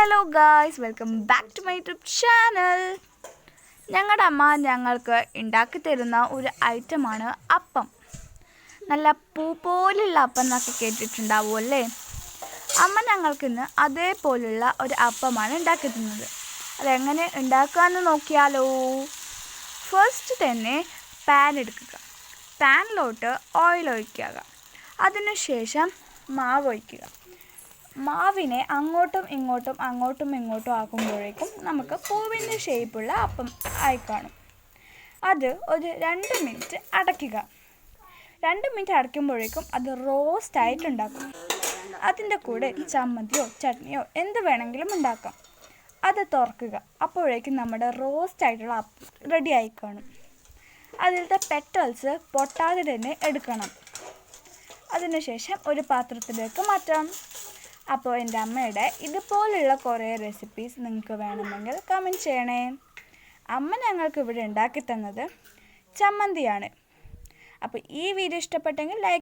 Hello guys welcome back to my YouTube channel ഞങ്ങളുടെ അമ്മ ഞങ്ങൾക്ക് ഉണ്ടാക്കി തരുന്ന ഒരു ഐറ്റമാണ് അപ്പം. നല്ല പൂ പോലുള്ള അപ്പം എന്നൊക്കെ കേട്ടിട്ടുണ്ടാവും അല്ലേ? അമ്മ ഞങ്ങൾക്ക് ഇന്ന് അതേപോലുള്ള ഒരു അപ്പമാണ് ഉണ്ടാക്കി തന്നത് അതെങ്ങനെ ഉണ്ടാക്കാമെന്ന് നോക്കിയാലോ? ഫസ്റ്റ് തന്നെ പാൻ എടുക്കുക. പാനിലോട്ട് ഓയിൽ ഒഴിക്കുക. അതിനുശേഷം മാവ് ഒഴിക്കുക. മാവിനെ അങ്ങോട്ടും ഇങ്ങോട്ടും അങ്ങോട്ടും ഇങ്ങോട്ടും ആക്കുമ്പോഴേക്കും നമുക്ക് പൂവിന്റെ ഷേപ്പുള്ള അപ്പം ആയി കാണും. അത് ഒരു രണ്ട് മിനിറ്റ് അടയ്ക്കുക. രണ്ട് മിനിറ്റ് അടയ്ക്കുമ്പോഴേക്കും അത് റോസ്റ്റ് ആയിട്ടുണ്ടാക്കും അതിന്റെ കൂടെ ചമ്മന്തിയോ ചട്നിയോ എന്ത് വേണമെങ്കിലും ഉണ്ടാക്കാം. അത് തുറക്കുക. അപ്പോഴേക്കും നമ്മുടെ റോസ്റ്റ് ആയിട്ടുള്ള അപ്പം റെഡി ആയി കാണും. അതിലത്തെ പെറ്റൽസ് പൊട്ടാതെ തന്നെ എടുക്കണം. അതിനുശേഷം ഒരു പാത്രത്തിലേക്ക് മാറ്റാം. അപ്പോൾ എന്റെ അമ്മയുടെ ഇതുപോലുള്ള കുറേ റെസിപ്പീസ് നിങ്ങൾക്ക് വേണമെങ്കിൽ കമന്റ് ചെയ്യണേ. അമ്മ ഞങ്ങൾക്ക് ഇവിടെ ഉണ്ടാക്കി തന്നത് ചമ്മന്തിയാണ്. അപ്പോൾ ഈ വീഡിയോ ഇഷ്ടപ്പെട്ടെങ്കിൽ ലൈക്ക്